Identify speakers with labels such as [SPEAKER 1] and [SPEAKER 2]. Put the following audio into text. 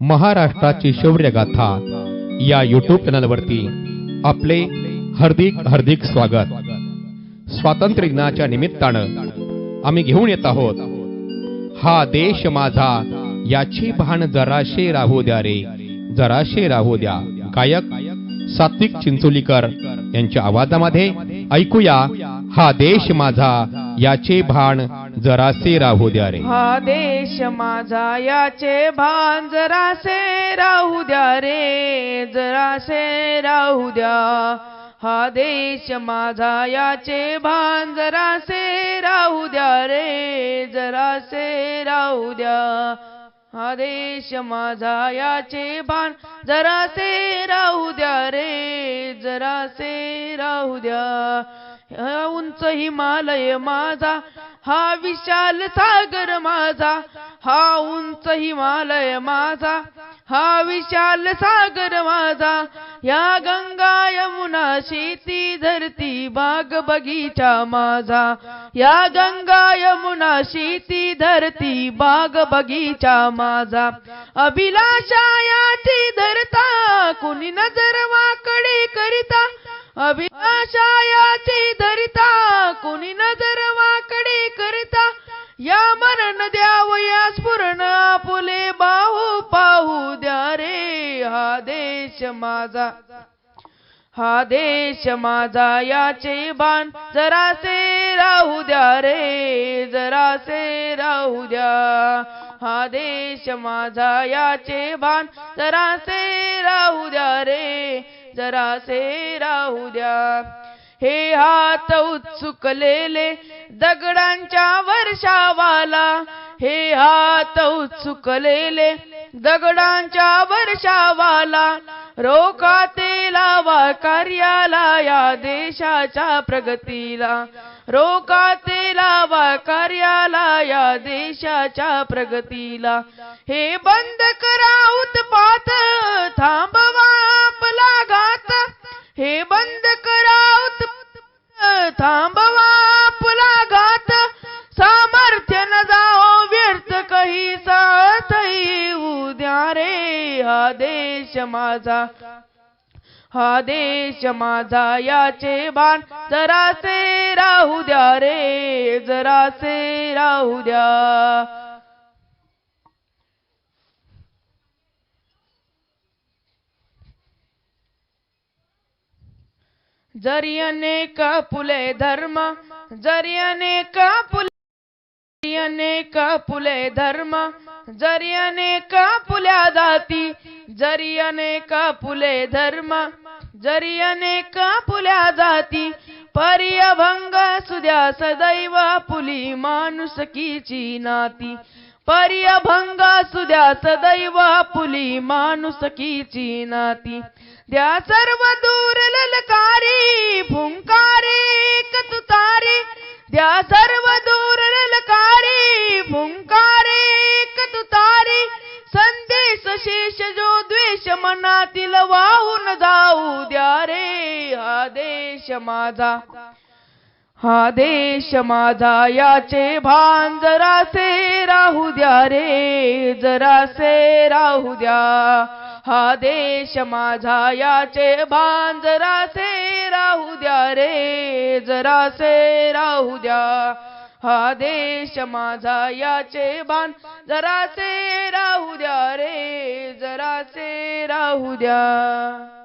[SPEAKER 1] महाराष्ट्राची शौर्यगाथा या युट्यूब चॅनलवरती आपले हार्दिक हार्दिक स्वागत. स्वातंत्र्य दिनाच्या निमित्तानं आम्ही घेऊन येत आहोत. हा देश माझा याची भान जराशे राहू द्या रे. जराशे राहू द्या. गायक सात्विक चिंचोलीकर यांच्या आवाजामध्ये ऐकूया हा देश माझा याचे भान जरासे राहू द्या रे.
[SPEAKER 2] हा देश माझा याचे भान जरासे राहू द्या रे जरासे राहू द्या. हा देश माझा याचे भान जरासे राहू द्या रे जरासे राहू द्या. हा देश माझा याचे भान जरासे राहू द्या रे जरासे राहू द्या. उंच हिमालय माझा हा विशाल सागर माझा हा उंच हिमालय माझा हा विशाल सागर माझा या गंगा यमुना शेती धरती बाग बगीचा माझा या गंगा यमुना शेती धरती बाग बगीचा माझा. अभिलाषा याची धरता कुणी नजर वाकडे करिता अभिलाषा या मरण द्यावया स्फुरण आपुले बाहू पाहू द्या रे. हा देश माझा हा देश माझा याचे बाण जरासे राहू द्या रे जरासे राहू द्या. हा देश माझा याचे बाण जरासे राहू द्या रे जरासे राहू द्या. हे हात उत्सुकलेले दगडांच्या वर्षावाला हे हात उत्सुकलेले दगडांच्या वर्षावाला रोकाते लावा कार्याला या देशाच्या प्रगतीला. रोकाते लावा कार्याला या देशाच्या प्रगतीला. हे बंद करा उत्पात थांबवा आपला घात. हे बंद माझा हा देश माझा याचे बाण जरासे राहू द्या रे जरासे राहू द्या. जरी अनेक फुले धर्म, जरी अनेक फुले अनेक फुले धर्म जरी अनेक फुल्या जाती जरी अनेक फुले धर्म जरी अनेक फुल्या जाती पर्यभंग सुद्या सदैव फुली माणुसकीची नाती. पर्यभंग सुद्या सदैव फुली माणुसकीची नाती. द्या सर्व दूर ललकारी फुंकारे एक तुतारी द्या सर्व माझा. हा देश माझा याचे भान जरासे राहू द्या रे जरासे राहू द्या. हा देश माझा याचे भान जरासे राहू द्या रे जरासे राहू द्या. हा देश माझा याचे भान जरासे राहू द्या रे जरासे राहू द्या.